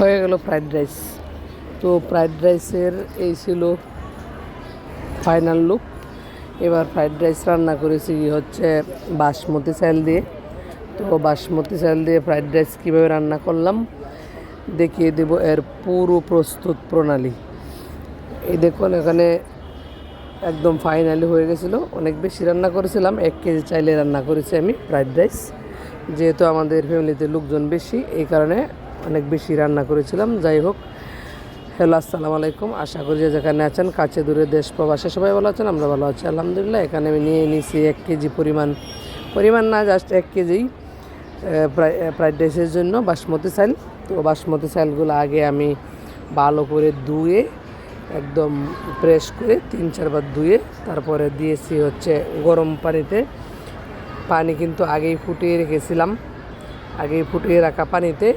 হয়ে গেল fried rice তো ফ্রাইড রাইসের এই ছিল ফাইনাল লুক এবার ফ্রাইড রাইস রান্না করেছি হচ্ছে বাসমতি চাল দিয়ে। তো বাসমতি চাল দিয়ে ফ্রাইড রাইস কীভাবে রান্না করলাম, দেখিয়ে দেব এর পুরো প্রস্তুত প্রণালী। এই দেখুন, এখানে একদম ফাইনালি হয়ে গেছিল। অনেক বেশি রান্না করেছিলাম, এক কেজি চাইলে রান্না করেছি আমি ফ্রাইড রাইস যেহেতু আমাদের ফ্যামিলিতে লোকজন বেশি, এই কারণে অনেক বেশি রান্না করেছিলাম, যাই হোক। হ্যালো আসসালামু আলাইকুম। আশা করি যে যেখানে আছেন, কাছে দূরে দেশ প্রবাসে সবাই ভালো আছেন, আমরা ভালো আছি, আলহামদুলিল্লাহ। এখানে আমি নিয়ে নিয়েছি এক কেজি পরিমাণ পরিমাণ না জাস্ট এক কেজি ফ্রাইড রাইসের জন্য বাসমতি চাল। তো বাসমতি চালগুলো আগে আমি ভালো করে ধুয়ে, একদম প্রেস করে তিন চারবার ধুয়ে, তারপরে দিয়েছি হচ্ছে গরম পানিতে। পানি কিন্তু আগেই ফুটিয়ে রেখেছিলাম, আগেই ফুটিয়ে রাখা পানিতে।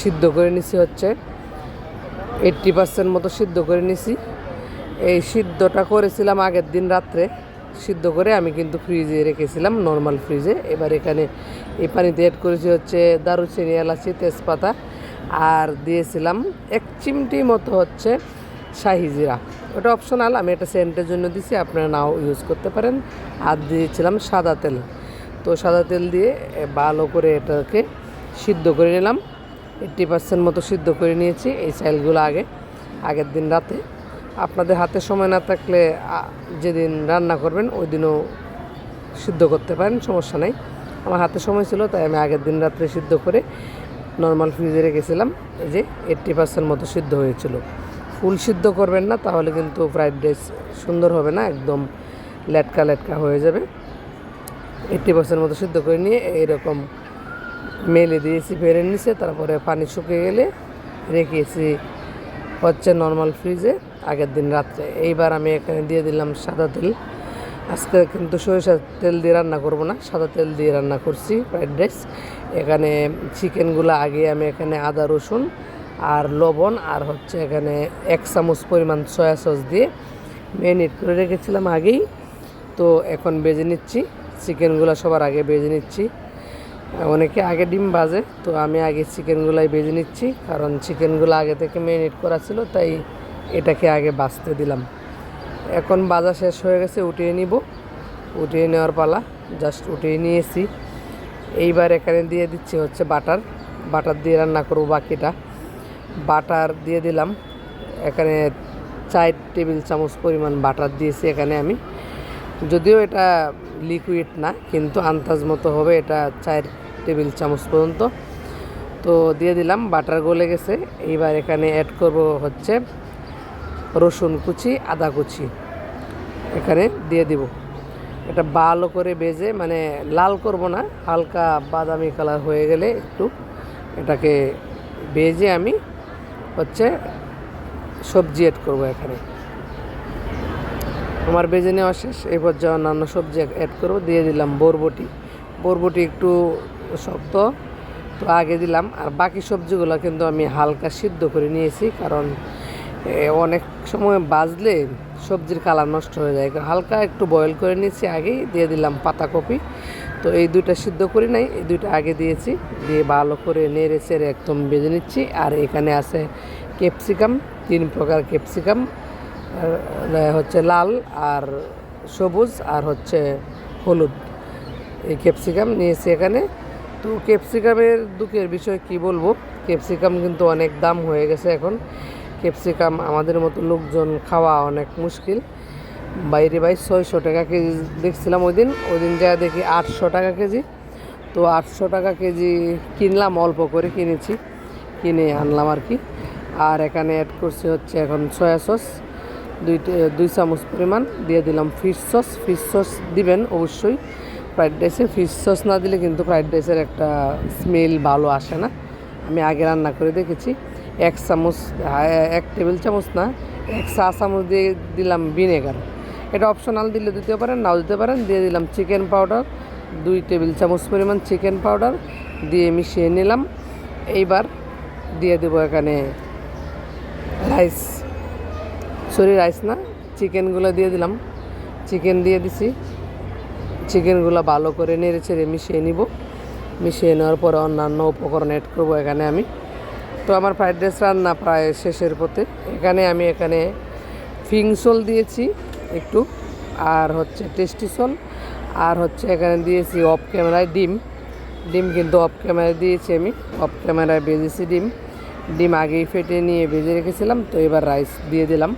সিদ্ধ করে নিছি হচ্ছে। এইট্টি পার্সেন্ট মতো সিদ্ধ করে নিছি। এই সিদ্ধটা করেছিলাম আগের দিন রাত্রে। সিদ্ধ করে আমি কিন্তু ফ্রিজে রেখেছিলাম নর্মাল ফ্রিজে এবার এখানে এই পানিতে অ্যাড করেছি হচ্ছে দারুচিনি, এলাচি, তেজপাতা। আর দিয়েছিলাম এক চিমটি মতো হচ্ছে শাহি জিরা। ওটা অপশনাল আমি এটা সেন্টের জন্য দিছি, আপনারা নাও ইউজ করতে পারেন। আর দিয়েছিলাম সাদা তেল। তো সাদা তেল দিয়ে ভালো করে এটাকে সিদ্ধ করে নিলাম। এইট্টি পার্সেন্ট মতো সিদ্ধ করে নিয়েছি এই চাইলগুলো আগে, আগের দিন রাতে। আপনাদের হাতে সময় না থাকলে যেদিন রান্না করবেন, ওই দিনও সিদ্ধ করতে পারেন, সমস্যা নেই। আমার হাতে সময় ছিল, তাই আমি আগের দিন রাত্রে সিদ্ধ করে নর্মাল ফ্রিজে রেখেছিলাম যে এইট্টি পার্সেন্ট মতো সিদ্ধ হয়েছিল। ফুল সিদ্ধ করবেন না, তাহলে কিন্তু ফ্রাইড রাইস সুন্দর হবে না, একদম লেটকা লেটকা হয়ে যাবে। এইট্টি পার্সেন্ট মতো সিদ্ধ করে নিয়ে এইরকম মেলে দিয়েছি, বেড়ে নিচে তারপরে পানি শুকিয়ে গেলে রেখেছি হচ্ছে নর্মাল ফ্রিজে আগের দিন রাত্রে। এইবার আমি এখানে দিয়ে দিলাম সাদা তেল। আজকে কিন্তু সরিষার তেল দিয়ে রান্না করব না, সাদা তেল দিয়ে রান্না করছি ফ্রাইড রাইস এখানে চিকেনগুলো আগে আমি এখানে আদা, রসুন আর লবণ আর হচ্ছে এখানে এক চামচ পরিমাণ সয়া সস দিয়ে ম্যারিনেট করে রেখেছিলাম আগেই। তো এখন বেজে নিচ্ছি চিকেনগুলো সবার আগে বেজে নিচ্ছি। অনেকে আগে ডিম ভাজে, তো আমি আগে চিকেনগুলাই বেজে নিচ্ছি, কারণ চিকেনগুলো আগে থেকে ম্যারিনেট করা ছিল, তাই এটাকে আগে বাঁচতে দিলাম। এখন বাজা শেষ হয়ে গেছে, উঠিয়ে নিব। উঠিয়ে নেওয়ার পালা, জাস্ট উঠিয়ে নিয়েছি। এইবার এখানে দিয়ে দিচ্ছি হচ্ছে বাটার। বাটার দিয়ে রান্না করব বাকিটা। বাটার দিয়ে দিলাম। এখানে চার টেবিল চামচ পরিমাণ বাটার দিয়েছি এখানে আমি। যদিও এটা লিকুইড না, কিন্তু আন্দাজ মতো হবে এটা চার টেবিল চামচ পর্যন্ত। তো দিয়ে দিলাম বাটার গলে গেছে। এইবার এখানে অ্যাড করব হচ্ছে রসুন কুচি, আদা কুচি। এখানে দিয়ে দিব। এটা ভালো করে বেজে মানে লাল করব না, হালকা বাদামি কালার হয়ে গেলে একটু এটাকে বেজে আমি হচ্ছে সবজি অ্যাড করব এখানে। আমার বেজে নেওয়া শেষ এই পর্যায়ে অন্যান্য সবজি অ্যাড করব, দিয়ে দিলাম বরবটি। বরবটি একটু শক্ত, তো আগে দিলাম। আর বাকি সবজিগুলো কিন্তু আমি হালকা সিদ্ধ করে নিয়েছি, কারণ অনেক সময় বাজলে সবজির কালার নষ্ট হয়ে যায়। হালকা একটু বয়েল করে নিয়েছি আগেই, দিয়ে দিলাম পাতাকপি। তো এই দুইটা সিদ্ধ করি নাই, এই দুইটা আগে দিয়েছি। দিয়ে ভালো করে নেড়ে চেড়ে একদম বেজে নিচ্ছি। আর এখানে আছে ক্যাপসিকাম তিন প্রকার ক্যাপসিকাম হচ্ছে লাল আর সবুজ আর হচ্ছে হলুদ। এই ক্যাপসিকাম নিয়েছি এখানে। তো ক্যাপসিকামের দুঃখের বিষয় কি বলব? ক্যাপসিকাম কিন্তু অনেক দাম হয়ে গেছে এখন। ক্যাপসিকাম আমাদের মতো লোকজন খাওয়া অনেক মুশকিল। বাইরে বাই ছয়শো টাকা কেজি দেখছিলাম ওই দিন ওই দিন যা দেখি আটশো টাকা কেজি। তো আটশো টাকা কেজি কিনলাম, অল্প করে কিনেছি। কিনে আনলাম আর কি। আর এখানে অ্যাড করছি হচ্ছে এখন সয়া সস দুই দুই চামচ পরিমাণ দিয়ে দিলাম ফিশ সস ফিশ সস দিবেন অবশ্যই। ফ্রাইড রাইসে ফিশ সস না দিলে কিন্তু ফ্রাইড রাইসের একটা স্মেল ভালো আসে না। আমি আগে রান্না করে দেখেছি। এক চামচ এক টেবিল চামচ না, এক চা চামচ দিয়ে দিলাম ভিনেগার এটা অপশনাল দিলে দিতে পারেন, নাও দিতে পারেন। দিয়ে দিলাম চিকেন পাউডার দুই টেবিল চামচ পরিমাণ চিকেন পাউডার দিয়ে মিশিয়ে নিলাম। এইবার দিয়ে দেবো এখানে রাইস সরি রাইস না, চিকেনগুলো দিয়ে দিলাম। চিকেন দিয়ে দিছি। চিকেনগুলো ভালো করে নেড়ে চেড়ে মিশিয়ে নিব। মিশিয়ে নেওয়ার পরে অন্যান্য উপকরণ অ্যাড করব এখানে আমি। তো আমার ফ্রাইড রাইস রান্না প্রায় শেষের পথে। এখানে আমি এখানে ফিংসল দিয়েছি একটু, আর হচ্ছে টেস্টি সল, আর হচ্ছে এখানে দিয়েছি অফ ক্যামেরায় ডিম। ডিম কিন্তু অফ ক্যামেরায় দিয়েছি আমি। অফ ক্যামেরায় ভেজেছি ডিম। ডিম আগেই ফেটে নিয়ে ভেজে রেখেছিলাম, তো এবার রাইস দিয়ে দিলাম।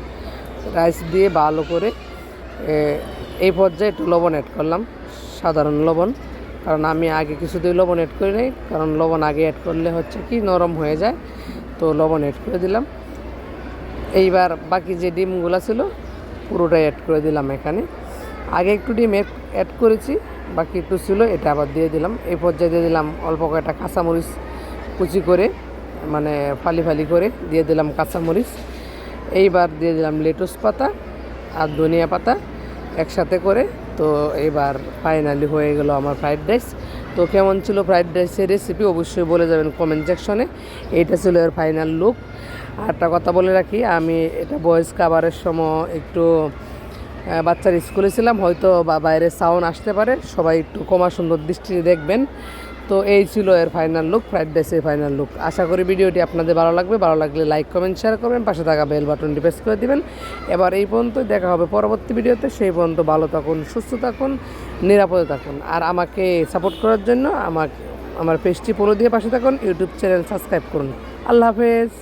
রাইস দিয়ে ভালো করে এই পর্যায়ে একটু লবণ অ্যাড করলাম, সাধারণ লবণ। কারণ আমি আগে কিছুতেই লবণ অ্যাড করি নাই, কারণ লবণ আগে অ্যাড করলে হচ্ছে কি নরম হয়ে যায়, তো লবণ অ্যাড করে দিলাম। এইবার বাকি যে ডিমগুলো ছিল, পুরোটাই অ্যাড করে দিলাম এখানে। আগে একটু ডিম অ্যাড করেছি, বাকি একটু ছিল, এটা আবার দিয়ে দিলাম। এই পর্যায়ে দিয়ে দিলাম অল্প কয়েকটা কাঁচামরিচ কুচি করে মানে ফালি ফালি করে দিয়ে দিলাম কাঁচামরিচ। এইবার দিয়ে দিলাম লেটুস পাতা আর ধনিয়া পাতা একসাথে করে। তো এবার ফাইনালি হয়ে গেল আমার ফ্রাইড রাইস তো কেমন ছিল ফ্রাইড রাইসের রেসিপি অবশ্যই বলে যাবেন কমেন্ট সেকশনে এইটা ছিল এর ফাইনাল লুক আর একটা কথা বলে রাখি, আমি এটা বয়েস কাভারের সময় একটু বাচ্চার স্কুলে ছিলাম, হয়তো বা বাইরে সাউন্ড আসতে পারে। সবাই একটু কমা সুন্দর দৃষ্টিতে দেখবেন। তো এই ছিল এর ফাইনাল লুক ফ্রাইড রাইসের ফাইনাল লুক আশা করি ভিডিওটি আপনাদের ভালো লাগবে। ভালো লাগলে লাইক কমেন্ট শেয়ার করবেন, পাশে থাকা বেল বাটনটি প্রেস করে দিবেন। এবার এই পর্যন্ত দেখা হবে পরবর্তী ভিডিওতে। সেই পর্যন্ত ভালো থাকুন, সুস্থ থাকুন, নিরাপদে থাকুন। আর আমাকে সাপোর্ট করার জন্য আমাকে, আমার পেজটি ফলো দিয়ে পাশে থাকুন ইউটিউব চ্যানেল সাবস্ক্রাইব করুন। আল্লাহ হাফেজ।